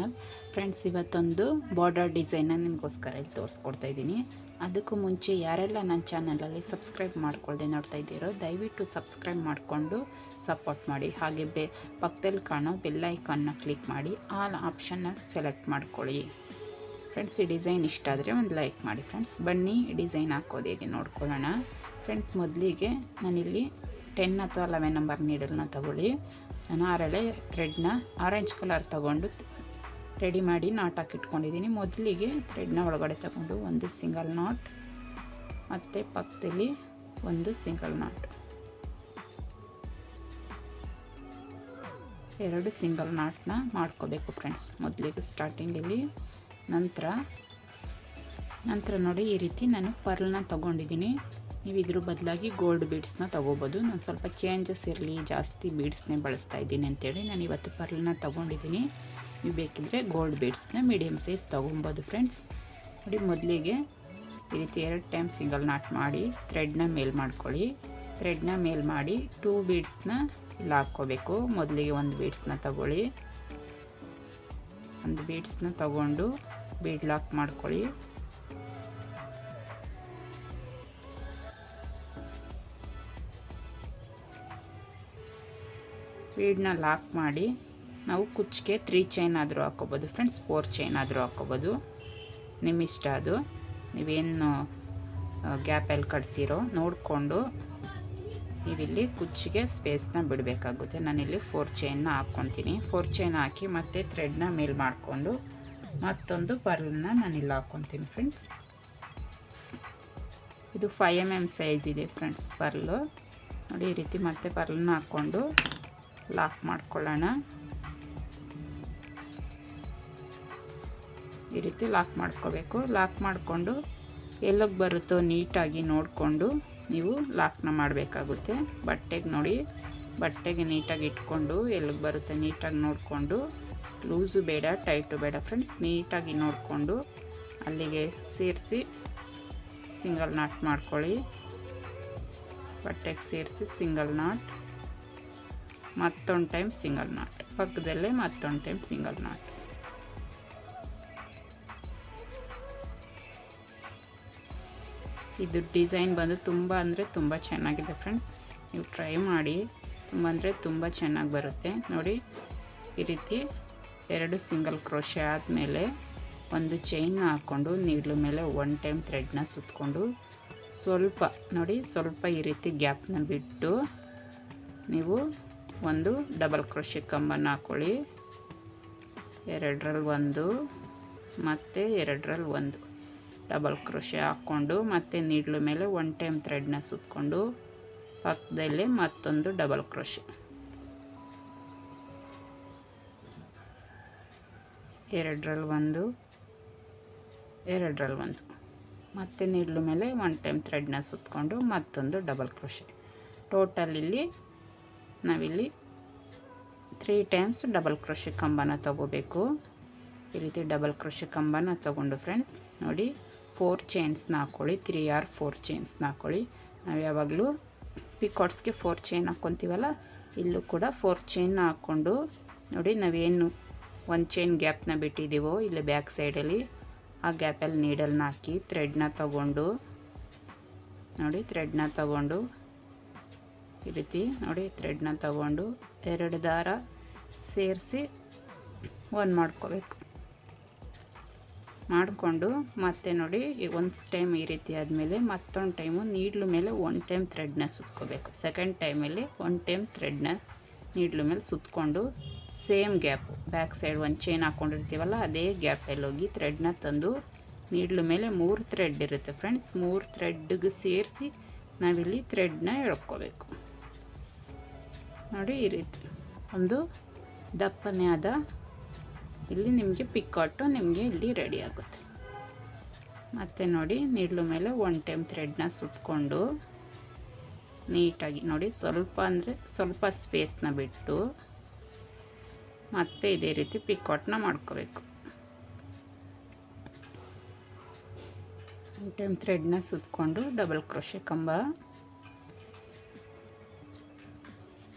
Channel. Friends ಇವತ್ತೊಂದು border design ನಿಮಗೋಸ್ಕರ ಇಲ್ಲಿ ತೋರಿಸ್ಕೊಡ್ತಾ ಇದ್ದೀನಿ. ಅದಕ್ಕೂ ಮುಂಚೆ ಯಾರೆಲ್ಲ ನನ್ನ ಚಾನಲಲ್ಲಿ ಸಬ್ಸ್ಕ್ರೈಬ್ ಮಾಡ್ಕೊಳ್ದೆ ನೋಡ್ತಾ ಇದ್ದೀರೋ, ದಯವಿಟ್ಟು ಸಬ್ಸ್ಕ್ರೈಬ್ ಮಾಡಿಕೊಂಡು ಸಪೋರ್ಟ್ ಮಾಡಿ. ಹಾಗೆ ಬೆ, ಪಕ್ಕದಲ್ಲಿ ಕಾಣೋ ಬೆಲ್ ಐಕಾನ್ನ ಕ್ಲಿಕ್ ಮಾಡಿ. ಆಲ್ ಆಪ್ಷನ್ನ ಸೆಲೆಕ್ಟ್ ಮಾಡ್ಕೊಳ್ಳಿ. ಫ್ರೆಂಡ್ಸ್ ಈ ಡಿಸೈನ್ ಇಷ್ಟ ಆದರೆ ಒಂದು ಲೈಕ್ ಮಾಡಿ. ಫ್ರೆಂಡ್ಸ್ ಬನ್ನಿ ಡಿಸೈನ್ ಹಾಕೋದು ಹೇಗೆ ನೋಡ್ಕೊಳ್ಳೋಣ. ಫ್ರೆಂಡ್ಸ್ ಮೊದಲಿಗೆ ನಾನಿಲ್ಲಿ ಟೆನ್ ಅಥವಾ ಲೆವೆನ್ ನಂಬರ್ ನೀಡಲ್ನ ತಗೊಳ್ಳಿ. ನಾನು ಆರಳೆ ಥ್ರೆಡ್ನ ಆರೆಂಜ್ ಕಲರ್ ತಗೊಂಡು ರೆಡಿ ಮಾಡಿ ನಾಟ್ ಹಾಕಿಟ್ಕೊಂಡಿದ್ದೀನಿ. ಮೊದಲಿಗೆ ಥ್ರೆಡ್ನ ಒಳಗಡೆ ತಗೊಂಡು ಒಂದು ಸಿಂಗಲ್ ನಾಟ್ ಮತ್ತು ಪಕ್ಕದಲ್ಲಿ ಒಂದು ಸಿಂಗಲ್ ನಾಟ್ ಎರಡು ಸಿಂಗಲ್ ನಾಟ್ನ ಮಾಡ್ಕೋಬೇಕು ಫ್ರೆಂಡ್ಸ್ ಮೊದಲಿಗೆ ಸ್ಟಾರ್ಟಿಂಗಲ್ಲಿ ನಂತರ ನಂತರ ನೋಡಿ ಈ ರೀತಿ ನಾನು ಪರ್ಲ್ನ ತೊಗೊಂಡಿದ್ದೀನಿ. ನೀವು ಇದ್ರ ಬದಲಾಗಿ ಗೋಲ್ಡ್ ಬೀಡ್ಸ್ನ ತೊಗೋಬೋದು. ನಾನು ಸ್ವಲ್ಪ ಚೇಂಜಸ್ ಇರಲಿ, ಜಾಸ್ತಿ ಬೀಡ್ಸ್ನೇ ಬಳಸ್ತಾ ಇದ್ದೀನಿ ಅಂತೇಳಿ ನಾನು ಇವತ್ತು ಪರ್ಲ್ನ ತೊಗೊಂಡಿದ್ದೀನಿ. ನೀವು ಬೇಕಿದ್ದರೆ ಗೋಲ್ಡ್ ಬೀಡ್ಸ್ನ ಮೀಡಿಯಮ್ ಸೈಜ್ ತೊಗೊಬೋದು ಫ್ರೆಂಡ್ಸ್ ನೋಡಿ ಮೊದಲಿಗೆ ಈ ರೀತಿ ಎರಡು ಟೈಮ್ ಸಿಂಗಲ್ ನಾಟ್ ಮಾಡಿ ಥ್ರೆಡ್ನ ಮೇಲ್ ಮಾಡ್ಕೊಳ್ಳಿ. ಥ್ರೆಡ್ನ ಮೇಲ್ ಮಾಡಿ ಟೂ ಬೀಡ್ಸ್ನ ಇಲ್ಲಿ ಹಾಕ್ಕೋಬೇಕು. ಮೊದಲಿಗೆ ಒಂದು ಬೀಡ್ಸ್ನ ತಗೊಳ್ಳಿ. ಒಂದು ಬೀಡ್ಸ್ನ ತಗೊಂಡು ಬೀಡ್ ಲಾಕ್ ಮಾಡ್ಕೊಳ್ಳಿ. ಬೀಡನ್ನ ಲಾಕ್ ಮಾಡಿ ನಾವು ಕುಚ್ಚಿಗೆ ತ್ರೀ ಚೈನ್ ಆದರೂ ಹಾಕ್ಕೋಬೋದು. ಫ್ರೆಂಡ್ಸ್ ಫೋರ್ ಚೈನ್ ಆದರೂ ಹಾಕ್ಕೋಬೋದು. ನಿಮ್ಮ ಇಷ್ಟ ಅದು. ನೀವೇನು ಗ್ಯಾಪಲ್ಲಿ ಕಟ್ತೀರೋ ನೋಡಿಕೊಂಡು ನೀವಿಲ್ಲಿ ಕುಚ್ಚಿಗೆ ಸ್ಪೇಸ್ನ ಬಿಡಬೇಕಾಗುತ್ತೆ. ನಾನಿಲ್ಲಿ ಫೋರ್ ಚೈನ್ನ ಹಾಕ್ಕೊತೀನಿ. ಫೋರ್ ಚೈನ್ ಹಾಕಿ ಮತ್ತು ಥ್ರೆಡ್ನ ಮೇಲ್ ಮಾಡಿಕೊಂಡು ಮತ್ತೊಂದು ಪರ್ಲನ್ನ ನಾನಿಲ್ಲಿ ಹಾಕ್ಕೊತೀನಿ ಫ್ರೆಂಡ್ಸ್ ಇದು ಫೈವ್ ಎಂ ಎಂ ಸೈಜ್ ಇದೆ ಫ್ರೆಂಡ್ಸ್ ಪರ್ಲು ನೋಡಿ ಈ ರೀತಿ ಮತ್ತೆ ಪರ್ಲನ್ನ ಹಾಕ್ಕೊಂಡು ಲಾಕ್ ಮಾಡ್ಕೊಳ್ಳೋಣ. ಈ ರೀತಿ ಲಾಕ್ ಮಾಡ್ಕೋಬೇಕು. ಲಾಕ್ ಮಾಡಿಕೊಂಡು ಎಲ್ಲಿಗೆ ಬರುತ್ತೋ ನೀಟಾಗಿ ನೋಡಿಕೊಂಡು ನೀವು ಲಾಕ್ನ ಮಾಡಬೇಕಾಗುತ್ತೆ. ಬಟ್ಟೆಗೆ ನೋಡಿ, ಬಟ್ಟೆಗೆ ನೀಟಾಗಿ ಇಟ್ಕೊಂಡು ಎಲ್ಲಿಗೆ ಬರುತ್ತೆ ನೀಟಾಗಿ ನೋಡಿಕೊಂಡು. ಲೂಸು ಬೇಡ, ಟೈಟು ಬೇಡ ಫ್ರೆಂಡ್ಸ್, ನೀಟಾಗಿ ನೋಡಿಕೊಂಡು ಅಲ್ಲಿಗೆ ಸೇರಿಸಿ ಸಿಂಗಲ್ ನಾಟ್ ಮಾಡ್ಕೊಳ್ಳಿ. ಬಟ್ಟೆಗೆ ಸೇರಿಸಿ ಸಿಂಗಲ್ ನಾಟ್. ಮತ್ತೊಂದು ಟೈಮ್ ಸಿಂಗಲ್ ನಾಟ್. ಪಕ್ಕದಲ್ಲೇ ಮತ್ತೊಂದು ಟೈಮ್ ಸಿಂಗಲ್ ನಾಟ್. ಇದು ಡಿಸೈನ್ ಬಂದು ತುಂಬ ಅಂದರೆ ತುಂಬ ಚೆನ್ನಾಗಿದೆ ಫ್ರೆಂಡ್ಸ್ ನೀವು ಟ್ರೈ ಮಾಡಿ, ತುಂಬ ಅಂದರೆ ತುಂಬ ಚೆನ್ನಾಗಿ ಬರುತ್ತೆ. ನೋಡಿ, ಈ ರೀತಿ ಎರಡು ಸಿಂಗಲ್ ಕ್ರೋಶೆ ಆದಮೇಲೆ ಒಂದು ಚೈನ್ ಹಾಕ್ಕೊಂಡು ನೀಡ್ಲ ಮೇಲೆ ಒನ್ ಟೈಮ್ ಥ್ರೆಡ್ನ ಸುತ್ತಕೊಂಡು ಸ್ವಲ್ಪ, ನೋಡಿ, ಸ್ವಲ್ಪ ಈ ರೀತಿ ಗ್ಯಾಪ್ನ ಬಿಟ್ಟು ನೀವು ಒಂದು ಡಬಲ್ ಕ್ರೋಶೆ ಕಂಬನ್ನು ಹಾಕ್ಕೊಳ್ಳಿ ಎರಡರಲ್ಲಿ ಒಂದು, ಮತ್ತು ಎರಡರಲ್ಲಿ ಒಂದು. ಡಬಲ್ ಕ್ರೋಶೆ ಹಾಕ್ಕೊಂಡು ಮತ್ತು ನೀಡ್ಲ ಮೇಲೆ ಒನ್ ಟೈಮ್ ಥ್ರೆಡ್ನ ಸುತ್ತಕೊಂಡು ಪಕ್ಕದಲ್ಲಿ ಮತ್ತೊಂದು ಡಬಲ್ ಕ್ರೋಶೆ. ಎರಡರಲ್ಲಿ ಒಂದು ಎರಡರಲ್ಲಿ ಒಂದು. ಮತ್ತು ನೀಡ್ಲ ಮೇಲೆ ಒನ್ ಟೈಮ್ ಥ್ರೆಡ್ನ ಸುತ್ತಕೊಂಡು ಮತ್ತೊಂದು ಡಬಲ್ ಕ್ರೋಶೆ. ಟೋಟಲ್ ಇಲ್ಲಿ ನಾವಿಲ್ಲಿ ತ್ರೀ ಟೈಮ್ಸ್ ಡಬಲ್ ಕ್ರೋಶೆ ಕಂಬನ ತಗೋಬೇಕು. ಈ ರೀತಿ ಡಬಲ್ ಕ್ರೋಶೆ ಕಂಬನ ತಗೊಂಡು ಫ್ರೆಂಡ್ಸ್ ನೋಡಿ. ಫೋರ್ ಚೈನ್ಸ್ನ ಹಾಕ್ಕೊಳ್ಳಿ ತ್ರೀ ಆರ್ ಫೋರ್ ಚೈನ್ಸ್ನ ಹಾಕ್ಕೊಳ್ಳಿ ನಾವು ಯಾವಾಗಲೂ ಪಿಕಾಟ್ಸ್ಗೆ ಫೋರ್ ಚೈನ್ ಹಾಕ್ಕೊತೀವಲ್ಲ ಇಲ್ಲೂ ಕೂಡ ಫೋರ್ ಚೈನ್ನ ಹಾಕ್ಕೊಂಡು ನೋಡಿ ನಾವೇನು ಒಂದು ಚೈನ್ ಗ್ಯಾಪ್ನ ಬಿಟ್ಟಿದ್ದೀವೋ ಇಲ್ಲಿ ಬ್ಯಾಕ್ ಸೈಡಲ್ಲಿ ಆ ಗ್ಯಾಪಲ್ಲಿ ನೀಡಲ್ನ ಹಾಕಿ ಥ್ರೆಡ್ನ ತಗೊಂಡು ನೋಡಿ ಥ್ರೆಡ್ನ ತಗೊಂಡು ಈ ರೀತಿ ನೋಡಿ ಥ್ರೆಡ್ನ ತಗೊಂಡು ಎರಡು ದಾರ ಸೇರಿಸಿ ಒಂದು ಮಾಡ್ಕೋಬೇಕು. ಮಾಡಿಕೊಂಡು ಮತ್ತೆ ನೋಡಿ ಒಂದು ಟೈಮ್ ಈ ರೀತಿ ಆದಮೇಲೆ ಮತ್ತೊಂದು ಟೈಮು ನೀಡ್ಲು ಮೇಲೆ ಒನ್ ಟೈಮ್ ಥ್ರೆಡ್ನ ಸುತ್ಕೋಬೇಕು. ಸೆಕೆಂಡ್ ಟೈಮಲ್ಲಿ ಒನ್ ಟೈಮ್ ಥ್ರೆಡ್ನ ನೀಡ್ಲು ಮೇಲೆ ಸುತ್ತಕೊಂಡು ಸೇಮ್ ಗ್ಯಾಪು ಬ್ಯಾಕ್ ಸೈಡ್ ಒಂದು ಚೈನ್ ಹಾಕ್ಕೊಂಡಿರ್ತೀವಲ್ಲ ಅದೇ ಗ್ಯಾಪಲ್ಲಿ ಹೋಗಿ ಥ್ರೆಡ್ನ ತಂದು ನೀಡ್ಲು ಮೇಲೆ ಮೂರು ಥ್ರೆಡ್ ಇರುತ್ತೆ ಫ್ರೆಂಡ್ಸ್ ಮೂರು ಥ್ರೆಡ್ಗೆ ಸೇರಿಸಿ ನಾವಿಲ್ಲಿ ಥ್ರೆಡ್ನ ಎಳ್ಕೋಬೇಕು. ನೋಡಿ ಈ ರೀತಿ. ಒಂದು ದಪ್ಪನೇ ಆದ ಇಲ್ಲಿ ನಿಮಗೆ ಪಿಕ್ಕಾಟು ನಿಮಗೆ ಇಲ್ಲಿ ರೆಡಿ ಆಗುತ್ತೆ. ಮತ್ತು ನೋಡಿ ನೀಡ್ಲು ಮೇಲೆ ಒನ್ ಟೈಮ್ ಥ್ರೆಡ್ನ ಸುಟ್ಕೊಂಡು ನೀಟಾಗಿ ನೋಡಿ, ಸ್ವಲ್ಪ ಅಂದರೆ ಸ್ವಲ್ಪ ಸ್ಪೇಸ್ನ ಬಿಟ್ಟು ಮತ್ತೆ ಇದೇ ರೀತಿ ಪಿಕ್ಕಾಟ್ನ ಮಾಡ್ಕೋಬೇಕು. ಒನ್ ಟೈಮ್ ಥ್ರೆಡ್ನ ಸುತ್ತಕೊಂಡು ಡಬಲ್ ಕ್ರೋಶೆ ಕಂಬ.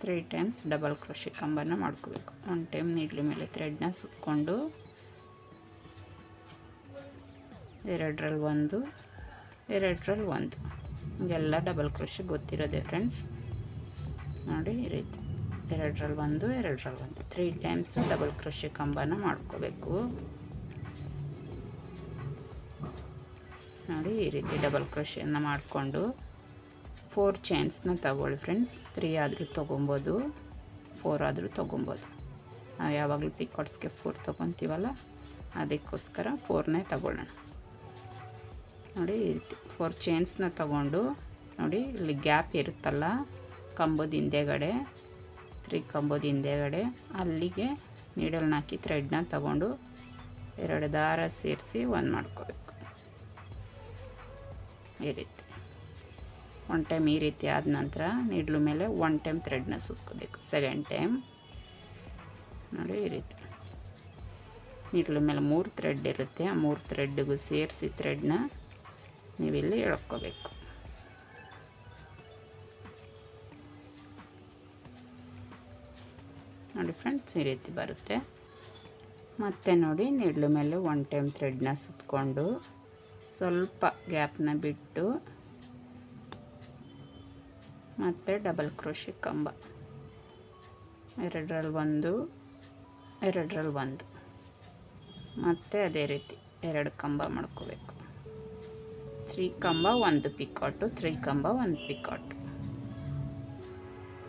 ತ್ರೀ ಟೈಮ್ಸ್ ಡಬಲ್ ಕ್ರೋಶಿ ಕಂಬನ ಮಾಡ್ಕೋಬೇಕು. ಒನ್ ಟೈಮ್ ನೀಡ್ಲಿ ಮೇಲೆ ಥ್ರೆಡ್ನ ಸುತ್ತಕೊಂಡು ಎರಡರಲ್ಲಿ ಒಂದು ಎರಡರಲ್ಲಿ ಒಂದು. ಹಿಂಗೆಲ್ಲ ಡಬಲ್ ಕ್ರೋಶಿ ಗೊತ್ತಿರೋದೆ ಫ್ರೆಂಡ್ಸ್ ನೋಡಿ ಈ ರೀತಿ. ಎರಡರಲ್ಲಿ ಒಂದು ಎರಡರಲ್ಲಿ ಒಂದು. ತ್ರೀ ಟೈಮ್ಸ್ ಡಬಲ್ ಕ್ರೋಶಿ ಕಂಬನ ಮಾಡ್ಕೋಬೇಕು. ನೋಡಿ ಈ ರೀತಿ ಡಬಲ್ ಕ್ರೋಶಿಯನ್ನು ಮಾಡಿಕೊಂಡು ಫೋರ್ ಚೈನ್ಸ್ನ ತಗೊಳ್ಳಿ ಫ್ರೆಂಡ್ಸ್ ತ್ರೀ ಆದರೂ ತೊಗೊಬೋದು. ಫೋರ್ ಆದರೂ ತೊಗೊಬೋದು. ನಾವು ಯಾವಾಗಲೂ ಪಿಕಾಟ್ಸ್ಗೆ ಫೋರ್ ತೊಗೊತೀವಲ್ಲ? ಅದಕ್ಕೋಸ್ಕರ ಫೋರ್ನೇ ತಗೊಳ್ಳೋಣ. ನೋಡಿ ಫೋರ್ ಚೈನ್ಸ್ನ ತಗೊಂಡು, ನೋಡಿ, ಇಲ್ಲಿ ಗ್ಯಾಪ್ ಇರುತ್ತಲ್ಲ? ಕಂಬದ ಹಿಂದೆಗಡೆ. ತ್ರೀ ಕಂಬದ ಹಿಂದೆಗಡೆ. ಅಲ್ಲಿಗೆ ನೀಡಲ್ನ ಹಾಕಿ ಥ್ರೆಡ್ನ ತಗೊಂಡು ಎರಡು ದಾರ ಸೇರಿಸಿ ಒಂದು ಮಾಡ್ಕೋಬೇಕು. ಈ ರೀತಿ. ಒನ್ ಟೈಮ್ ಈ ರೀತಿ ಆದ ನಂತರ ನೀಡ್ಲು ಮೇಲೆ ಒನ್ ಟೈಮ್ ಥ್ರೆಡ್ನ ಸುತ್ಕೋಬೇಕು. ಸೆಕೆಂಡ್ ಟೈಮ್ ನೋಡಿ ಈ ರೀತಿ. ನೀಡ್ಲು ಮೇಲೆ ಮೂರು ಥ್ರೆಡ್ ಇರುತ್ತೆ. ಆ ಮೂರು ಥ್ರೆಡ್ಗೂ ಸೇರಿಸಿ ಥ್ರೆಡ್ನ ನೀವಿಲ್ಲಿ ಎಳ್ಕೋಬೇಕು. ನೋಡಿ ಫ್ರೆಂಡ್ಸ್ ಈ ರೀತಿ ಬರುತ್ತೆ. ಮತ್ತೆ ನೋಡಿ ನೀಡ್ಲು ಮೇಲೆ ಒನ್ ಟೈಮ್ ಥ್ರೆಡ್ನ ಸುತ್ತಕೊಂಡು ಸ್ವಲ್ಪ ಗ್ಯಾಪ್ನ ಬಿಟ್ಟು ಮತ್ತು ಡಬಲ್ ಕ್ರೋಶಿ ಕಂಬ. ಎರಡರಲ್ಲಿ ಒಂದು ಎರಡರಲ್ಲಿ ಒಂದು. ಮತ್ತು ಅದೇ ರೀತಿ ಎರಡು ಕಂಬ ಮಾಡ್ಕೋಬೇಕು. ತ್ರೀ ಕಂಬ, ಒಂದು ಪಿಕಾಟು ತ್ರೀ ಕಂಬ, ಒಂದು ಪಿಕಾಟು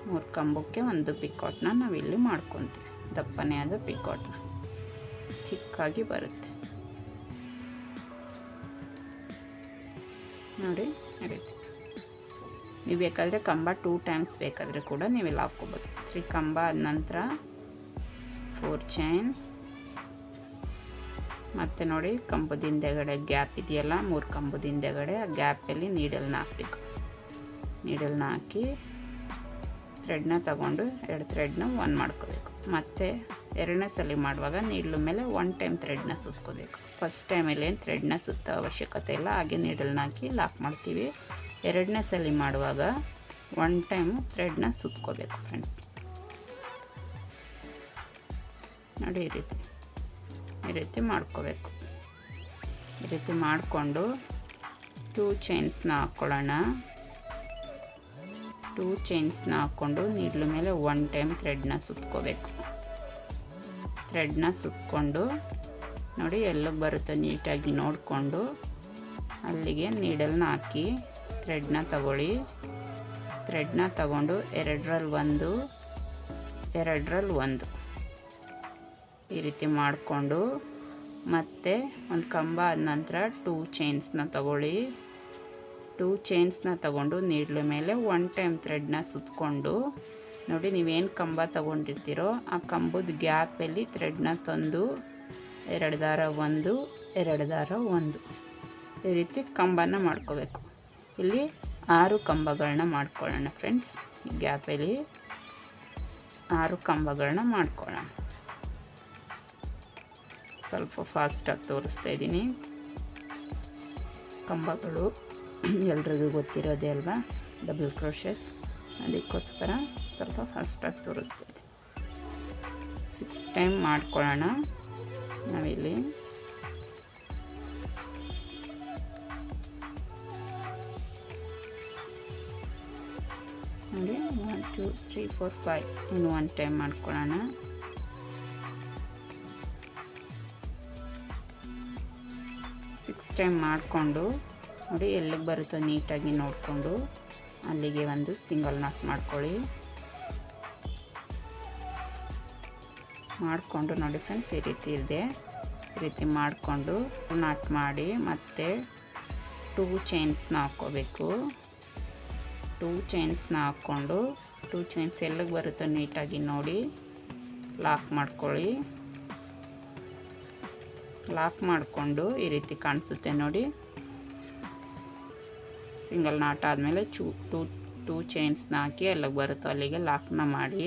ಮೂರು ಕಂಬಕ್ಕೆ ಒಂದು ಪಿಕಾಟ್ನ ನಾವಿಲ್ಲಿ ಮಾಡ್ಕೊತೀವಿ. ದಪ್ಪನೇ ಆದ ಪಿಕಾಟ್ ಚಿಕ್ಕಾಗಿ ಬರುತ್ತೆ. ನೋಡಿ ರೀತಿ. ನೀವು ಬೇಕಾದರೆ ಕಂಬ ಟೂ ಟೈಮ್ಸ್ ಬೇಕಾದರೆ ಕೂಡ ನೀವೆಲ್ಲ ಹಾಕ್ಕೋಬೋದು. ತ್ರೀ ಕಂಬ ಆದ ನಂತರ ಫೋರ್ ಚೈನ್ ಮತ್ತು ನೋಡಿ, ಕಂಬದ ಹಿಂದೆಗಡೆ ಗ್ಯಾಪ್ ಇದೆಯಲ್ಲ, ಮೂರು ಕಂಬದ ಹಿಂದೆಗಡೆ ಆ ಗ್ಯಾಪಲ್ಲಿ ನೀಡಲ್ನ ಹಾಕಬೇಕು. ನೀಡಲ್ನ ಹಾಕಿ ಥ್ರೆಡ್ನ ತಗೊಂಡು ಎರಡು ಥ್ರೆಡ್ನ ಒನ್ ಮಾಡ್ಕೋಬೇಕು. ಮತ್ತು ಎರಡನೇ ಸಲ ಮಾಡುವಾಗ ನೀಡ್ಲ ಮೇಲೆ ಒನ್ ಟೈಮ್ ಥ್ರೆಡ್ನ ಸುತ್ಕೋಬೇಕು. ಫಸ್ಟ್ ಟೈಮಲ್ಲಿ ಏನು ಥ್ರೆಡ್ನ ಸುತ್ತ ಅವಶ್ಯಕತೆ ಇಲ್ಲ, ಹಾಗೆ ನೀಡಲ್ನ ಹಾಕಿ ಲಾಕ್ ಮಾಡ್ತೀವಿ. ಎರಡನೇ ಸಲ ಮಾಡುವಾಗ ಒನ್ ಟೈಮ್ ಥ್ರೆಡ್ನ ಸುತ್ಕೋಬೇಕು ಫ್ರೆಂಡ್ಸ್ ನೋಡಿ ಈ ರೀತಿ ಈ ರೀತಿ ಮಾಡ್ಕೋಬೇಕು. ಈ ರೀತಿ ಮಾಡಿಕೊಂಡು ಟೂ ಚೈನ್ಸ್ನ ಹಾಕ್ಕೊಳ್ಳೋಣ ಟೂ ಚೈನ್ಸ್ನ ಹಾಕ್ಕೊಂಡು ನೀಡ್ಲ ಮೇಲೆ ಒನ್ ಟೈಮ್ ಥ್ರೆಡ್ನ ಸುತ್ಕೋಬೇಕು. ಥ್ರೆಡ್ನ ಸುತ್ಕೊಂಡು ನೋಡಿ ಎಲ್ಲಿಗೆ ಬರುತ್ತೋ ನೀಟಾಗಿ ನೋಡಿಕೊಂಡು ಅಲ್ಲಿಗೆ ನೀಡಲ್ನ ಹಾಕಿ ಥ್ರೆಡ್ನ ತಗೊಳ್ಳಿ. ಥ್ರೆಡ್ನ ತಗೊಂಡು ಎರಡರಲ್ಲಿ ಒಂದು ಎರಡರಲ್ಲಿ ಒಂದು. ಈ ರೀತಿ ಮಾಡಿಕೊಂಡು ಮತ್ತು ಒಂದು ಕಂಬ ಆದ ನಂತರ ಟೂ ಚೈನ್ಸ್ನ ತಗೊಳ್ಳಿ. ಟೂ ಚೈನ್ಸ್ನ ತಗೊಂಡು ನೀಡ್ಲ ಮೇಲೆ ಒನ್ ಟೈಮ್ ಥ್ರೆಡ್ನ ಸುತ್ತಕೊಂಡು ನೋಡಿ, ನೀವೇನು ಕಂಬ ತಗೊಂಡಿರ್ತೀರೋ ಆ ಕಂಬದ ಗ್ಯಾಪಲ್ಲಿ ಥ್ರೆಡ್ನ ತಂದು ಎರಡು ದಾರ ಒಂದು, ಎರಡು ದಾರ ಒಂದು. ಈ ರೀತಿ ಕಂಬನ ಮಾಡ್ಕೋಬೇಕು. ಇಲ್ಲಿ ಆರು ಕಂಬಗಳನ್ನ ಮಾಡ್ಕೊಳ್ಳೋಣ ಫ್ರೆಂಡ್ಸ್ ಈ ಗ್ಯಾಪಲ್ಲಿ ಆರು ಕಂಬಗಳನ್ನ ಮಾಡ್ಕೊಳ್ಳೋಣ. ಸ್ವಲ್ಪ ಫಾಸ್ಟಾಗಿ ತೋರಿಸ್ತಾ ಇದ್ದೀನಿ. ಕಂಬಗಳು ಎಲ್ರಿಗೂ ಗೊತ್ತಿರೋದೇ ಅಲ್ವಾ? ಡಬಲ್ ಕ್ರೋಶಸ್ ಅದಕ್ಕೋಸ್ಕರ ಸ್ವಲ್ಪ ಫಾಸ್ಟಾಗಿ ತೋರಿಸ್ತಾ ಇದ್ದೀನಿ. ಸಿಕ್ಸ್ ಟೈಮ್ ಮಾಡ್ಕೊಳ್ಳೋಣ. ನಾವಿಲ್ಲಿ ಟೂ ತ್ರೀ ಫೋರ್ ಫೈವ್ ಇನ್ನು ಒನ್ ಟೈಮ್ ಮಾಡ್ಕೊಳ್ಳೋಣ ಸಿಕ್ಸ್ ಟೈಮ್ ಮಾಡಿಕೊಂಡು, ನೋಡಿ ಎಲ್ಲಿಗೆ ಬರುತ್ತೋ ನೀಟಾಗಿ ನೋಡಿಕೊಂಡು, ಅಲ್ಲಿಗೆ ಒಂದು ಸಿಂಗಲ್ ನಾಟ್ ಮಾಡ್ಕೊಳ್ಳಿ. ಮಾಡಿಕೊಂಡು ನೋಡಿ ಫ್ರೆಂಡ್ಸ್ ಈ ರೀತಿ ಇದೆ. ಈ ರೀತಿ ಮಾಡಿಕೊಂಡು ನಾಟ್ ಮಾಡಿ, ಮತ್ತೆ ಟೂ ಚೈನ್ಸ್ನ ಹಾಕ್ಕೋಬೇಕು. ಟೂ ಚೈನ್ಸ್ನ ಹಾಕ್ಕೊಂಡು ಟೂ ಚೈನ್ಸ್ ಎಲ್ಲಗೆ ಬರುತ್ತೋ ನೀಟಾಗಿ ನೋಡಿ. ಲಾಕ್ ಮಾಡ್ಕೊಳ್ಳಿ. ಲಾಕ್ ಮಾಡಿಕೊಂಡು ಈ ರೀತಿ ಕಾಣಿಸುತ್ತೆ ನೋಡಿ. ಸಿಂಗಲ್ ನಾಟ್ ಆದಮೇಲೆ ಚೂ, ಟೂ ಟೂ ಚೈನ್ಸ್ನ ಹಾಕಿ ಎಲ್ಲಗೆ ಬರುತ್ತೋ. ಅಲ್ಲಿಗೆ ಲಾಕ್ನ ಮಾಡಿ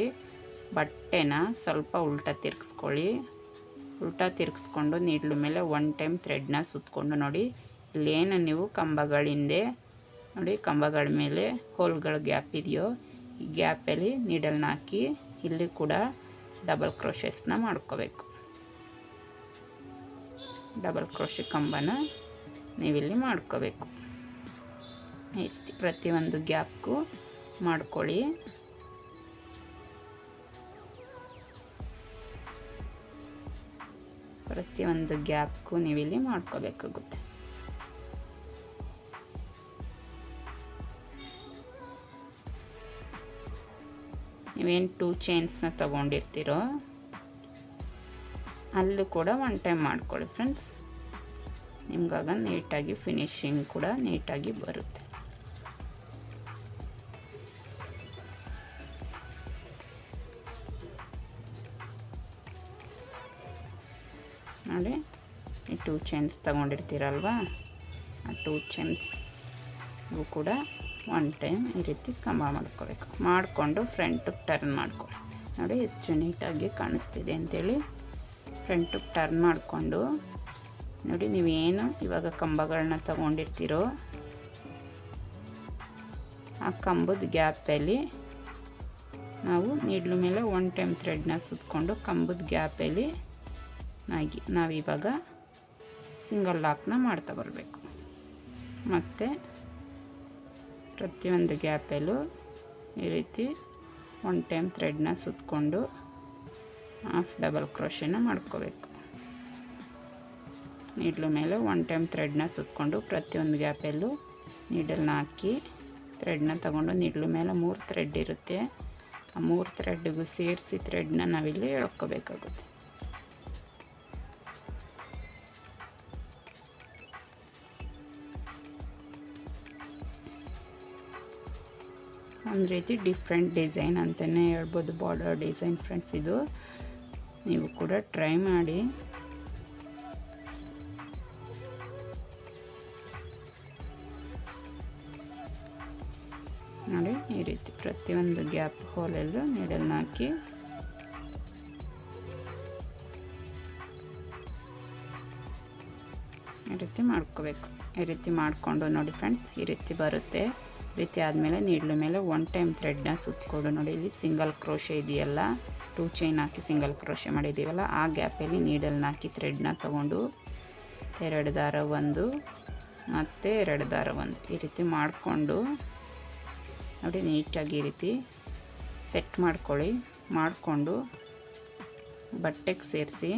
ಬಟ್ಟೆನ ಸ್ವಲ್ಪ ಉಲ್ಟ ತಿರ್ಗಿಸ್ಕೊಳ್ಳಿ. ಉಲ್ಟ ತಿರ್ಗಿಸ್ಕೊಂಡು ನೀಡ್ಲ ಮೇಲೆ ಒನ್ ಟೈಮ್ ಥ್ರೆಡ್ನ ಸುತ್ತಕೊಂಡು ನೋಡಿ. ಇಲ್ಲೇನು ನೀವು ಕಂಬಗಳಿಂದೆ ನೋಡಿ, ಕಂಬಗಳ ಮೇಲೆ ಹೋಲ್ಗಳ ಗ್ಯಾಪ್ ಇದೆಯೋ ಗ್ಯಾಪಲ್ಲಿ ನೀಡಲ್ನ ಹಾಕಿ ಇಲ್ಲಿ ಕೂಡ ಡಬಲ್ ಕ್ರೋಶಸ್ನ ಮಾಡ್ಕೋಬೇಕು. ಡಬಲ್ ಕ್ರೋಶಿ ಕಂಬನ ನೀವಿಲ್ಲಿ ಮಾಡ್ಕೋಬೇಕು. ಪ್ರತಿಯೊಂದು ಗ್ಯಾಪ್ಗೂ ಮಾಡ್ಕೊಳ್ಳಿ. ಪ್ರತಿಯೊಂದು ಗ್ಯಾಪ್ಗೂ ನೀವಿಲ್ಲಿ ಮಾಡ್ಕೋಬೇಕಾಗುತ್ತೆ. ನೀವೇನು ಟೂ ಚೈನ್ಸ್ನ ತೊಗೊಂಡಿರ್ತೀರೋ, ಅಲ್ಲೂ ಕೂಡ ಒನ್ ಟೈಮ್ ಮಾಡ್ಕೊಳ್ಳಿ ಫ್ರೆಂಡ್ಸ್ ನಿಮ್ಗಾಗ ನೀಟಾಗಿ ಫಿನಿಶಿಂಗ್ ಕೂಡ ನೀಟಾಗಿ ಬರುತ್ತೆ. ನೋಡಿ, ಈ ಟೂ ಚೈನ್ಸ್ ತೊಗೊಂಡಿರ್ತೀರಲ್ವಾ? ಆ ಟೂ ಚೈನ್ಸ್ ಕೂಡ ಒನ್ ಟೈಮ್ ಈ ರೀತಿ ಕಂಬ ಮಾಡ್ಕೋಬೇಕು. ಮಾಡಿಕೊಂಡು ಫ್ರಂಟಿಗೆ ಟರ್ನ್ ಮಾಡ್ಕೊಳ್ಳಿ ನೋಡಿ ಎಷ್ಟು ನೀಟಾಗಿ ಕಾಣಿಸ್ತಿದೆ ಅಂಥೇಳಿ ಫ್ರಂಟಿಗೆ ಟರ್ನ್ ಮಾಡಿಕೊಂಡು ನೋಡಿ ನೀವೇನು ಇವಾಗ ಕಂಬಗಳನ್ನ ತಗೊಂಡಿರ್ತೀರೋ ಆ ಕಂಬದ ಗ್ಯಾಪಲ್ಲಿ ನಾವು ನೀಡ್ಲ ಮೇಲೆ ಒನ್ ಟೈಮ್ ಥ್ರೆಡ್ನ ಸುತ್ತಕೊಂಡು ಕಂಬದ ಗ್ಯಾಪಲ್ಲಿ ನಾಗಿ ನಾವಿವಾಗ ಸಿಂಗಲ್ ಲಾಕ್ನ ಮಾಡ್ತಾ ಬರಬೇಕು. ಮತ್ತು ಪ್ರತಿಯೊಂದು ಗ್ಯಾಪಲ್ಲೂ ಈ ರೀತಿ ಒನ್ ಟೈಮ್ ಥ್ರೆಡ್ನ ಸುತ್ತಕೊಂಡು ಹಾಫ್ ಡಬಲ್ ಕ್ರೋಶನ ಮಾಡ್ಕೋಬೇಕು. ನೀಡ್ಲು ಮೇಲೆ ಒನ್ ಟೈಮ್ ಥ್ರೆಡ್ನ ಸುತ್ತಕೊಂಡು ಪ್ರತಿಯೊಂದು ಗ್ಯಾಪಲ್ಲೂ ನೀಡಲ್ನ ಹಾಕಿ ಥ್ರೆಡ್ನ ತಗೊಂಡು ನೀಡ್ಲು ಮೇಲೆ ಮೂರು ಥ್ರೆಡ್ ಇರುತ್ತೆ. ಆ ಮೂರು ಥ್ರೆಡ್ಗೂ ಸೇರಿಸಿ ಥ್ರೆಡ್ನ ನಾವಿಲ್ಲಿ ಎಳ್ಕೋಬೇಕಾಗುತ್ತೆ. ಒಂದು ರೀತಿ ಡಿಫ್ರೆಂಟ್ ಡಿಸೈನ್ ಅಂತಲೇ ಹೇಳ್ಬೋದು. ಬಾರ್ಡರ್ ಡಿಸೈನ್ ಫ್ರೆಂಡ್ಸ್ ಇದು. ನೀವು ಕೂಡ ಟ್ರೈ ಮಾಡಿ. ನೋಡಿ, ಈ ರೀತಿ ಪ್ರತಿಯೊಂದು ಗ್ಯಾಪ್ ಹೋಲೆಲ್ಲೂ ನೀಡಲ್ನ ಹಾಕಿ. ಈ ರೀತಿ ಮಾಡ್ಕೋಬೇಕು. ಈ ರೀತಿ ಮಾಡಿಕೊಂಡು ನೋಡಿ ಫ್ರೆಂಡ್ಸ್ ಈ ರೀತಿ ಬರುತ್ತೆ. ರೀತಿ ಆದಮೇಲೆ ನೀಡ್ಲ ಮೇಲೆ ಒನ್ ಟೈಮ್ ಥ್ರೆಡ್ನ ಸುತ್ತಕೊಡು ನೋಡಿ, ಇಲ್ಲಿ ಸಿಂಗಲ್ ಕ್ರೋಶೆ ಇದೆಯಲ್ಲ? ಟೂ ಚೈನ್ ಹಾಕಿ ಸಿಂಗಲ್ ಕ್ರೋಶೆ ಮಾಡಿದ್ದೀವಲ್ಲ, ಆ ಗ್ಯಾಪಲ್ಲಿ ನೀಡಲ್ನ ಹಾಕಿ ಥ್ರೆಡ್ನ ತಗೊಂಡು ಎರಡು ದಾರ ಒಂದು, ಮತ್ತು ಎರಡು ದಾರ ಒಂದು, ಈ ರೀತಿ ಮಾಡಿಕೊಂಡು ನೋಡಿ ನೀಟಾಗಿ ಈ ರೀತಿ ಸೆಟ್ ಮಾಡ್ಕೊಳ್ಳಿ, ಮಾಡಿಕೊಂಡು ಬಟ್ಟೆಗೆ ಸೇರಿಸಿ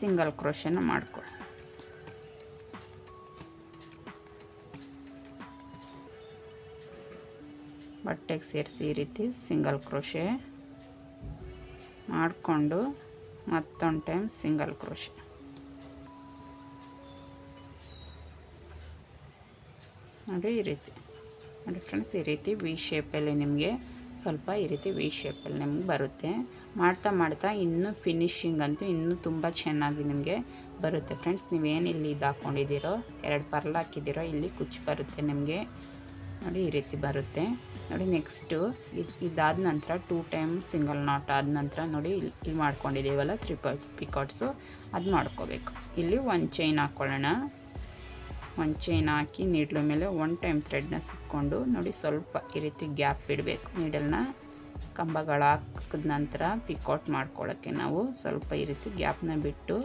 ಸಿಂಗಲ್ ಕ್ರೋಶನ ಮಾಡ್ಕೊಳ್ಳಿ. ಬಟ್ಟೆಗೆ ಸೇರಿಸಿ ಈ ರೀತಿ ಸಿಂಗಲ್ ಕ್ರೋಶೆ ಮಾಡಿಕೊಂಡು ಮತ್ತೊಂದು ಟೈಮ್ ಸಿಂಗಲ್ ಕ್ರೋಶೆ. ನೋಡಿ ಈ ರೀತಿ. ನೋಡಿ ಫ್ರೆಂಡ್ಸ್, ಈ ರೀತಿ ವಿ ಶೇಪಲ್ಲಿ ನಿಮಗೆ ಸ್ವಲ್ಪ ಈ ರೀತಿ ವಿ ಶೇಪಲ್ಲಿ ನಿಮ್ಗೆ ಬರುತ್ತೆ. ಮಾಡ್ತಾ ಮಾಡ್ತಾ ಇನ್ನೂ ಫಿನಿಶಿಂಗ್ ಅಂತೂ ಇನ್ನೂ ತುಂಬ ಚೆನ್ನಾಗಿ ನಿಮಗೆ ಬರುತ್ತೆ. ಫ್ರೆಂಡ್ಸ್ ನೀವೇನು ಇಲ್ಲಿ ಇದು ಹಾಕ್ಕೊಂಡಿದ್ದೀರೋ ಎರಡು ಪರ್ಲ್ ಹಾಕಿದ್ದೀರೋ, ಇಲ್ಲಿ ಕುಚ್ಚು ಬರುತ್ತೆ ನಿಮಗೆ. ನೋಡಿ ಈ ರೀತಿ ಬರುತ್ತೆ. ನೋಡಿ ನೆಕ್ಸ್ಟು ಇದು ಇದಾದ ನಂತರ ಟೂ ಟೈಮ್ ಸಿಂಗಲ್ ನಾಟ್ ಆದ ನಂತರ ನೋಡಿ ಇಲ್ಲಿ ಇಲ್ಲಿ ಮಾಡ್ಕೊಂಡಿದ್ದೀವಲ್ಲ ತ್ರೀ ಪಿಕಾಟ್ಸು ಅದು ಮಾಡ್ಕೋಬೇಕು. ಇಲ್ಲಿ ಒಂದು ಚೈನ್ ಹಾಕ್ಕೊಳ್ಳೋಣ ಒಂದು ಚೈನ್ ಹಾಕಿ ನೀಡ್ಲ ಮೇಲೆ ಒನ್ ಟೈಮ್ ಥ್ರೆಡ್ನ ಸುತ್ಕೊಂಡು ನೋಡಿ ಸ್ವಲ್ಪ ಈ ರೀತಿ ಗ್ಯಾಪ್ ಬಿಡಬೇಕು ನೀಡಲ್ನ ಕಂಬಗಳು ಹಾಕಿದ ನಂತರ ಪಿಕೌಟ್ ಮಾಡ್ಕೊಳ್ಳೋಕ್ಕೆ ನಾವು ಸ್ವಲ್ಪ ಈ ರೀತಿ ಗ್ಯಾಪ್ನ ಬಿಟ್ಟು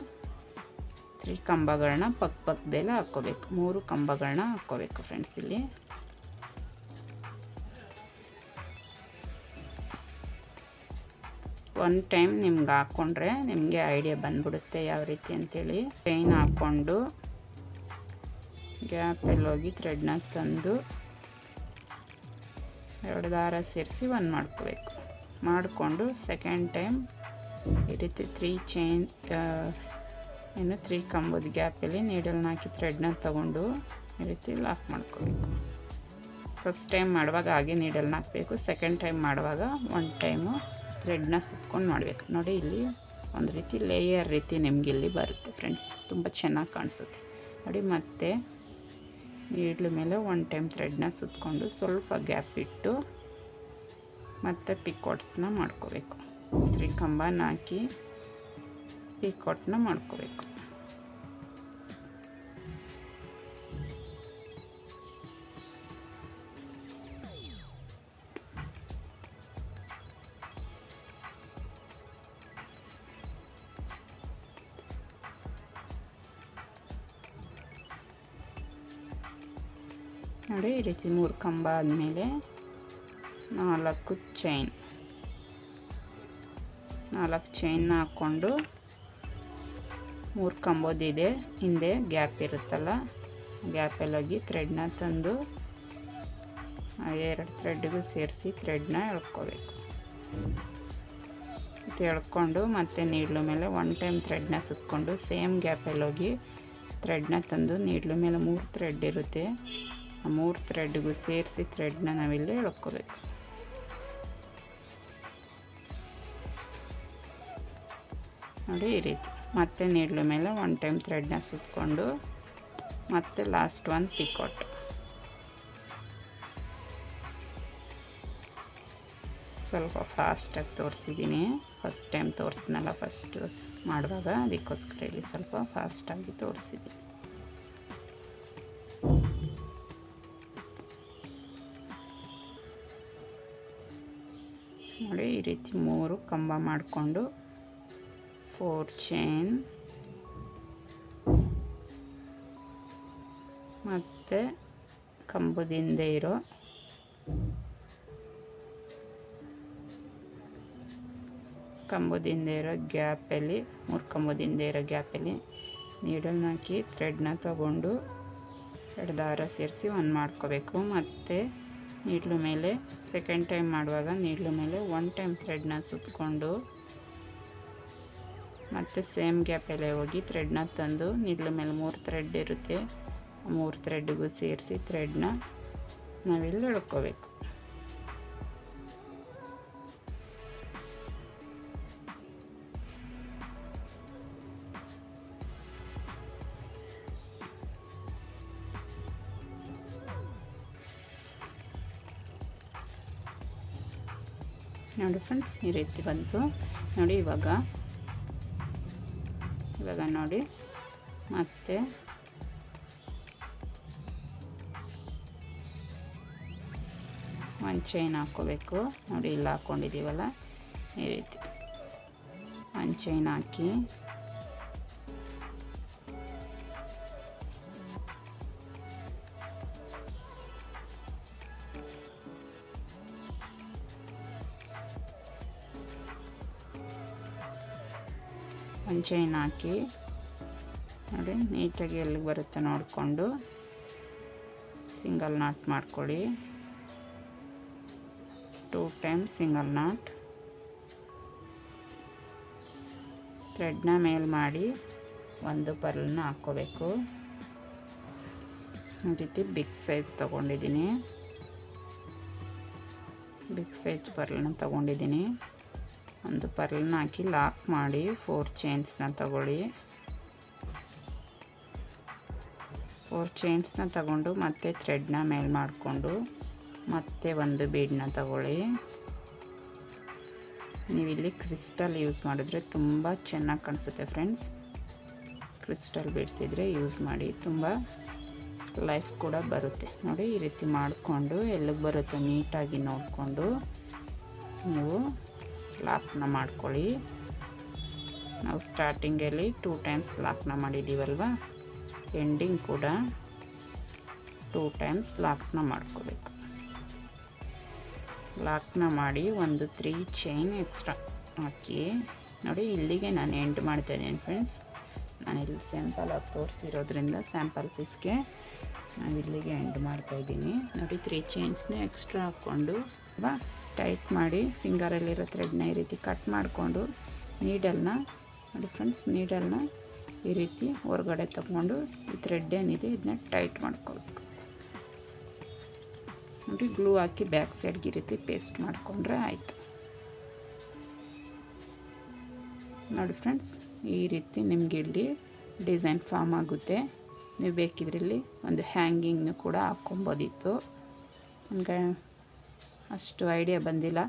ತ್ರೀ ಕಂಬಗಳನ್ನ ಪಕ್ಕ ಪಕ್ಕದಲ್ಲೇ ಹಾಕ್ಕೋಬೇಕು ಮೂರು ಕಂಬಗಳನ್ನ ಹಾಕ್ಕೋಬೇಕು ಫ್ರೆಂಡ್ಸ್ ಇಲ್ಲಿ. ಒನ್ ಟೈಮ್ ನಿಮ್ಗೆ ಹಾಕ್ಕೊಂಡ್ರೆ ನಿಮಗೆ ಐಡಿಯಾ ಬಂದ್ಬಿಡುತ್ತೆ ಯಾವ ರೀತಿ ಅಂತೇಳಿ. ಚೈನ್ ಹಾಕ್ಕೊಂಡು ಗ್ಯಾಪಲ್ಲಿ ಹೋಗಿ ಥ್ರೆಡ್ನ ತಂದು ಎರಡು ದಾರ ಸೇರಿಸಿ ಒನ್ ಮಾಡ್ಕೋಬೇಕು. ಮಾಡಿಕೊಂಡು ಸೆಕೆಂಡ್ ಟೈಮ್ ಈ ರೀತಿ ತ್ರೀ ಚೈನ್ ಏನು ತ್ರೀ ಕಂಬದ ಗ್ಯಾಪಲ್ಲಿ ನೀಡಲ್ನ ಹಾಕಿ ಥ್ರೆಡ್ನ ತಗೊಂಡು ಈ ರೀತಿ ಲಾಕ್ ಮಾಡ್ಕೋಬೇಕು. ಫಸ್ಟ್ ಟೈಮ್ ಮಾಡುವಾಗ ಹಾಗೆ ನೀಡಲ್ನ ಹಾಕಬೇಕು. ಸೆಕೆಂಡ್ ಟೈಮ್ ಮಾಡುವಾಗ ಒನ್ ಟೈಮು ಥ್ರೆಡ್ನ ಸುತ್ಕೊಂಡು ಮಾಡಬೇಕು. ನೋಡಿ ಇಲ್ಲಿ ಒಂದು ರೀತಿ ಲೇಯರ್ ರೀತಿ ನಿಮ್ಗೆ ಇಲ್ಲಿ ಬರುತ್ತೆ ಫ್ರೆಂಡ್ಸ್ ತುಂಬ ಚೆನ್ನಾಗಿ ಕಾಣಿಸುತ್ತೆ. ನೋಡಿ ಮತ್ತೆ ನೀಡ್ಲ ಮೇಲೆ ಒನ್ ಟೈಮ್ ಥ್ರೆಡ್ನ ಸುತ್ಕೊಂಡು ಸ್ವಲ್ಪ ಗ್ಯಾಪ್ ಇಟ್ಟು ಮತ್ತು ಪಿಕೋಟ್ಸ್ನ ಮಾಡ್ಕೋಬೇಕು. ತ್ರೀ ಕಂಬನ ಹಾಕಿ ಪಿಕೋಟ್ನ ಮಾಡ್ಕೋಬೇಕು. ಈ ರೀತಿ ಮೂರು ಕಂಬ ಆದಮೇಲೆ ನಾಲ್ಕು ಚೈನ್ ನಾಲ್ಕು ಚೈನ್ ಹಾಕ್ಕೊಂಡು ಮೂರು ಕಂಬೋದಿದೆ ಹಿಂದೆ ಗ್ಯಾಪ್ ಇರುತ್ತಲ್ಲ ಗ್ಯಾಪಲ್ಲಿ ಹೋಗಿ ಥ್ರೆಡ್ನ ತಂದು ಎರಡು ಥ್ರೆಡ್ಗೂ ಸೇರಿಸಿ ಥ್ರೆಡ್ನ ಎಳ್ಕೋಬೇಕು. ಎಳ್ಕೊಂಡು ಮತ್ತೆ ನೀಡ್ಲು ಮೇಲೆ ಒನ್ ಟೈಮ್ ಥ್ರೆಡ್ನ ಸುತ್ಕೊಂಡು ಸೇಮ್ ಗ್ಯಾಪಲ್ಲಿ ಹೋಗಿ ಥ್ರೆಡ್ನ ತಂದು ನೀಡ್ಲು ಮೇಲೆ ಮೂರು ಥ್ರೆಡ್ ಇರುತ್ತೆ. ಮೂರು ಥ್ರೆಡ್ಗೂ ಸೇರಿಸಿ ಥ್ರೆಡ್ನ ನಾವಿಲ್ಲಿ ಎಳ್ಕೋಬೇಕು ನೋಡಿ ಈ ರೀತಿ. ಮತ್ತೆ ನೀಡ್ಲು ಮೇಲೆ ಒನ್ ಟೈಮ್ ಥ್ರೆಡ್ನ ಸುತ್ತಕೊಂಡು ಮತ್ತೆ ಲಾಸ್ಟ್ ಒನ್ ಪಿಕೋಟ್ ಸ್ವಲ್ಪ ಫಾಸ್ಟಾಗಿ ತೋರಿಸಿದ್ದೀನಿ. ಫಸ್ಟ್ ಟೈಮ್ ತೋರಿಸ್ನಲ್ಲ ಫಸ್ಟ್ ಮಾಡುವಾಗ ಅದಕ್ಕೋಸ್ಕರ ಇಲ್ಲಿ ಸ್ವಲ್ಪ ಫಾಸ್ಟಾಗಿ ತೋರಿಸಿದ್ದೀನಿ. ಕಂಬ ಮಾಡಿಕೊಂಡು ಫೋರ್ ಚೈನ್ ಮತ್ತು ಕಂಬದಿಂದ ಇರೋ ಕಂಬದಿಂದ ಇರೋ ಗ್ಯಾಪಲ್ಲಿ ಮೂರು ಕಂಬದಿಂದ ಇರೋ ಗ್ಯಾಪಲ್ಲಿ ನೀಡಲ್ನ ಹಾಕಿ ಥ್ರೆಡ್ನ ತಗೊಂಡು ಎರಡು ದಾರ ಸೇರಿಸಿ ಒಂದು ಮಾಡ್ಕೋಬೇಕು. ಮತ್ತು ನೀಡ್ಲು ಮೇಲೆ ಸೆಕೆಂಡ್ ಟೈಮ್ ಮಾಡುವಾಗ ನೀಡ್ಲು ಮೇಲೆ ಒನ್ ಟೈಮ್ ಥ್ರೆಡ್ನ ಸುತ್ತಕೊಂಡು ಮತ್ತು ಸೇಮ್ ಗ್ಯಾಪಲ್ಲೇ ಹೋಗಿ ಥ್ರೆಡ್ನ ತಂದು ನೀಡ್ಲು ಮೇಲೆ ಮೂರು ಥ್ರೆಡ್ ಇರುತ್ತೆ. ಮೂರು ಥ್ರೆಡ್ಗೂ ಸೇರಿಸಿ ಥ್ರೆಡ್ನ ನಾವಿಲ್ಲಿ ಎಳ್ಕೋಬೇಕು. ನೋಡಿ ಫ್ರೆಂಡ್ಸ್, ಈ ರೀತಿ ಬಂತು. ನೋಡಿ ಇವಾಗ. ಇವಾಗ ನೋಡಿ. ಮತ್ತೆ ಒಂದು ಚೈನ್ ಹಾಕ್ಕೋಬೇಕು. ನೋಡಿ, ಇಲ್ಲಿ ಹಾಕ್ಕೊಂಡಿದ್ದೀವಲ್ಲ ಈ ರೀತಿ. ಒಂದು ಚೈನ್ ಹಾಕಿ. ಚೈನ್ ಹಾಕಿ. ನೋಡಿ, ನೀಟಾಗಿ ಎಲ್ಲಿಗೆ ಬರುತ್ತೆ ನೋಡಿಕೊಂಡು. ಸಿಂಗಲ್ ನಾಟ್ ಮಾಡ್ಕೊಳ್ಳಿ. ಟೂ ಟೈಮ್ ಸಿಂಗಲ್ ನಾಟ್ ಥ್ರೆಡ್ನ ಮೇಲ್ ಮಾಡಿ ಒಂದು ಪರ್ಲನ್ನ ಹಾಕ್ಕೋಬೇಕು. ಈ ರೀತಿ ಬಿಗ್ ಸೈಜ್ ತೊಗೊಂಡಿದ್ದೀನಿ. ಬಿಗ್ ಸೈಜ್ ಪರ್ಲನ್ನ ತೊಗೊಂಡಿದ್ದೀನಿ. ಒಂದು ಪರ್ಲನ್ನ ಹಾಕಿ ಲಾಕ್ ಮಾಡಿ ಫೋರ್ ಚೈನ್ಸ್ನ ತಗೊಳ್ಳಿ. ಫೋರ್ ಚೈನ್ಸ್ನ ತಗೊಂಡು ಮತ್ತೆ ಥ್ರೆಡ್ನ ಮೇಲ್ ಮಾಡಿಕೊಂಡು ಮತ್ತೆ ಒಂದು ಬೀಡನ್ನ ತಗೊಳ್ಳಿ. ನೀವಿಲ್ಲಿ ಕ್ರಿಸ್ಟಲ್ ಯೂಸ್ ಮಾಡಿದ್ರೆ ತುಂಬ ಚೆನ್ನಾಗಿ ಕಾಣಿಸುತ್ತೆ ಫ್ರೆಂಡ್ಸ್ ಕ್ರಿಸ್ಟಲ್ ಬಿಡಿಸಿದರೆ ಯೂಸ್ ಮಾಡಿ ತುಂಬ ಲೈಫ್ ಕೂಡ ಬರುತ್ತೆ. ನೋಡಿ, ಈ ರೀತಿ ಮಾಡಿಕೊಂಡು, ಎಲ್ಲಿಗೆ ಬರುತ್ತೆ ನೀಟಾಗಿ ನೋಡಿಕೊಂಡು ನೀವು ಲಾಕ್ನ ಮಾಡ್ಕೊಳ್ಳಿ. ನಾವು ಸ್ಟಾರ್ಟಿಂಗಲ್ಲಿ ಟೂ ಟೈಮ್ಸ್ ಲಾಕ್ನ ಮಾಡಿದ್ದೀವಲ್ವ? ಎಂಡಿಂಗ್ ಕೂಡ ಟೂ ಟೈಮ್ಸ್ ಲಾಕ್ನ ಮಾಡ್ಕೋಬೇಕು. ಲಾಕ್ನ ಮಾಡಿ ಒಂದು ತ್ರೀ ಚೈನ್ ಎಕ್ಸ್ಟ್ರಾ ಹಾಕಿ. ನೋಡಿ ಇಲ್ಲಿಗೆ ನಾನು ಎಂಡ್ ಮಾಡ್ತಾ ಇದ್ದೀನಿ ಫ್ರೆಂಡ್ಸ್. ನಾನು ಇಲ್ಲಿ ಸ್ಯಾಂಪಲ್ ಆಗಿ ತೋರಿಸಿರೋದ್ರಿಂದ ಸ್ಯಾಂಪಲ್ ಪೀಸ್ಗೆ ನಾನು ಇಲ್ಲಿಗೆ ಎಂಡ್ ಮಾಡ್ತಾಯಿದ್ದೀನಿ ನೋಡಿ ತ್ರೀ ಚೈನ್ಸ್ನ ಎಕ್ಸ್ಟ್ರಾ ಹಾಕ್ಕೊಂಡು ಅಥವಾ ಟೈಟ್ ಮಾಡಿ ಫಿಂಗರಲ್ಲಿರೋ ಥ್ರೆಡ್ನ ಈ ರೀತಿ ಕಟ್ ಮಾಡಿಕೊಂಡು ನೀಡಲ್ನ ನೋಡಿ ಫ್ರೆಂಡ್ಸ್ ನೀಡಲ್ನ ಈ ರೀತಿ ಹೊರಗಡೆ ತಗೊಂಡು ಈ ಥ್ರೆಡ್ ಏನಿದೆ ಇದನ್ನ ಟೈಟ್ ಮಾಡ್ಕೋಬೇಕು. ನೋಡಿ ಗ್ಲೂ ಹಾಕಿ ಬ್ಯಾಕ್ ಸೈಡ್ಗೆ ಈ ರೀತಿ ಪೇಸ್ಟ್ ಮಾಡಿಕೊಂಡ್ರೆ ಆಯಿತು. ನೋಡಿ ಫ್ರೆಂಡ್ಸ್ ಈ ರೀತಿ ನಿಮಗೆ ಇಲ್ಲಿ ಡಿಸೈನ್ ಫಾರ್ಮ್ ಆಗುತ್ತೆ. ನೀವು ಬೇಕಿದ್ರಲ್ಲಿ ಒಂದು ಹ್ಯಾಂಗಿಂಗ್ನು ಕೂಡ ಹಾಕ್ಕೊಬೋದಿತ್ತು. ನನಗೆ ಅಷ್ಟು ಐಡಿಯಾ ಬಂದಿಲ್ಲ.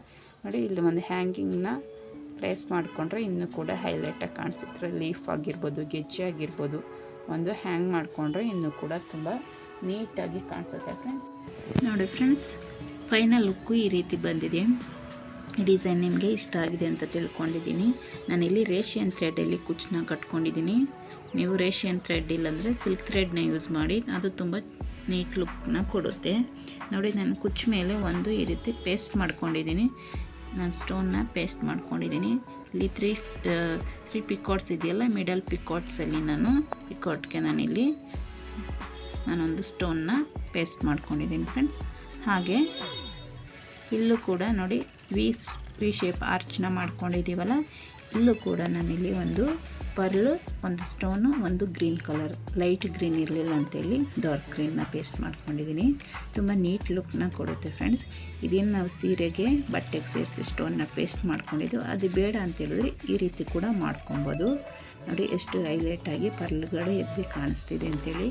ನೋಡಿ, ಇಲ್ಲಿ ಒಂದು ಹ್ಯಾಂಗಿಂಗ್ನ ಪ್ಲೇಸ್ ಮಾಡಿಕೊಂಡ್ರೆ ಇನ್ನೂ ಕೂಡ ಹೈಲೈಟಾಗಿ ಕಾಣಿಸುತ್ತೆ. ಲೀಫ್ ಆಗಿರ್ಬೋದು, ಗೆಜ್ಜೆ ಆಗಿರ್ಬೋದು, ಒಂದು ಹ್ಯಾಂಗ್ ಮಾಡಿಕೊಂಡ್ರೆ ಇನ್ನೂ ಕೂಡ ತುಂಬ ನೀಟಾಗಿ ಕಾಣಿಸುತ್ತೆ ಫ್ರೆಂಡ್ಸ್ ನೋಡಿ ಫ್ರೆಂಡ್ಸ್ ಫೈನಲ್ ಲುಕ್ಕು ಈ ರೀತಿ ಬಂದಿದೆ. ಈ ಡಿಸೈನ್ ನಿಮಗೆ ಇಷ್ಟ ಆಗಿದೆ ಅಂತ ತಿಳ್ಕೊಂಡಿದ್ದೀನಿ. ನಾನಿಲ್ಲಿ ರೇಷಿಯನ್ ಥ್ರೆಡಲ್ಲಿ ಕುಚ್ಚನ್ನ ಕಟ್ಕೊಂಡಿದ್ದೀನಿ. ನೀವು ರೇಷಿಯನ್ ಥ್ರೆಡ್ ಇಲ್ಲಾಂದರೆ ಸಿಲ್ಕ್ ಥ್ರೆಡ್ನ ಯೂಸ್ ಮಾಡಿ, ಅದು ತುಂಬ ನೀಟ್ ಲುಕ್ನ ಕೊಡುತ್ತೆ. ನೋಡಿ, ನಾನು ಕುಚ್ಚ ಮೇಲೆ ಒಂದು ಈ ರೀತಿ ಪೇಸ್ಟ್ ಮಾಡ್ಕೊಂಡಿದ್ದೀನಿ. ನಾನು ಸ್ಟೋನ್ನ ಪೇಸ್ಟ್ ಮಾಡ್ಕೊಂಡಿದ್ದೀನಿ. ಇಲ್ಲಿ ತ್ರೀ ತ್ರೀ ಪಿಕಾಟ್ಸ್ ಇದೆಯಲ್ಲ ಮಿಡಲ್ ಪಿಕಾಟ್ಸಲ್ಲಿ ನಾನು ಪಿಕಾಟ್ಗೆ ನಾನಿಲ್ಲಿ ನಾನೊಂದು ಸ್ಟೋನ್ನ ಪೇಸ್ಟ್ ಮಾಡ್ಕೊಂಡಿದ್ದೀನಿ ಫ್ರೆಂಡ್ಸ್ ಹಾಗೆ ಇಲ್ಲೂ ಕೂಡ ನೋಡಿ ವಿ ವಿ ಶೇಪ್ ಆರ್ಚ್ನ ಮಾಡ್ಕೊಂಡಿದ್ದೀವಲ್ಲ, ಇಲ್ಲೂ ಕೂಡ ನಾನಿಲ್ಲಿ ಒಂದು ಪರ್ಲು ಒಂದು ಸ್ಟೋನು ಒಂದು ಗ್ರೀನ್ ಕಲರ್ ಲೈಟ್ ಗ್ರೀನ್ ಇರಲಿಲ್ಲ ಅಂತೇಳಿ ಡಾರ್ಕ್ ಗ್ರೀನ್ನ ಪೇಸ್ಟ್ ಮಾಡ್ಕೊಂಡಿದ್ದೀನಿ. ತುಂಬ ನೀಟ್ ಲುಕ್ನ ಕೊಡುತ್ತೆ ಫ್ರೆಂಡ್ಸ್ ಇದೇನು ನಾವು ಸೀರೆಗೆ ಬಟ್ಟೆಗೆ ಸೇರಿಸಿ ಸ್ಟೋನ್ನ ಪೇಸ್ಟ್ ಮಾಡ್ಕೊಂಡಿದ್ದು, ಅದು ಬೇಡ ಅಂತ ಹೇಳಿದ್ರೆ ಈ ರೀತಿ ಕೂಡ ಮಾಡ್ಕೊಬೋದು. ನೋಡಿ ಎಷ್ಟು ಹೈಲೈಟಾಗಿ ಪರ್ಲ್ಗಳು ಎದ್ದು ಕಾಣಿಸ್ತಿದೆ ಅಂತೇಳಿ.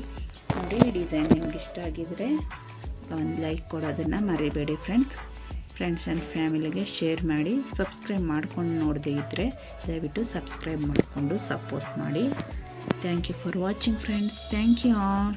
ನೋಡಿ ಡಿಸೈನ್ ನಿಮ್ಗೆ ಇಷ್ಟ ಆಗಿದ್ರೆ, ಒಂದು ಲೈಕ್ ಕೊಡೋದನ್ನು ಮರಿಬೇಡಿ ಫ್ರೆಂಡ್ಸ್ ಫ್ರೆಂಡ್ಸ್ ಆ್ಯಂಡ್ ಫ್ಯಾಮಿಲಿಗೆ ಶೇರ್ ಮಾಡಿ ಸಬ್ಸ್ಕ್ರೈಬ್ ಮಾಡ್ಕೊಂಡು ನೋಡದೇ ಇದ್ದರೆ ದಯವಿಟ್ಟು ಸಬ್ಸ್ಕ್ರೈಬ್ ಮಾಡಿಕೊಂಡು ಸಪೋರ್ಟ್ ಮಾಡಿ. Thank you for watching friends thank you all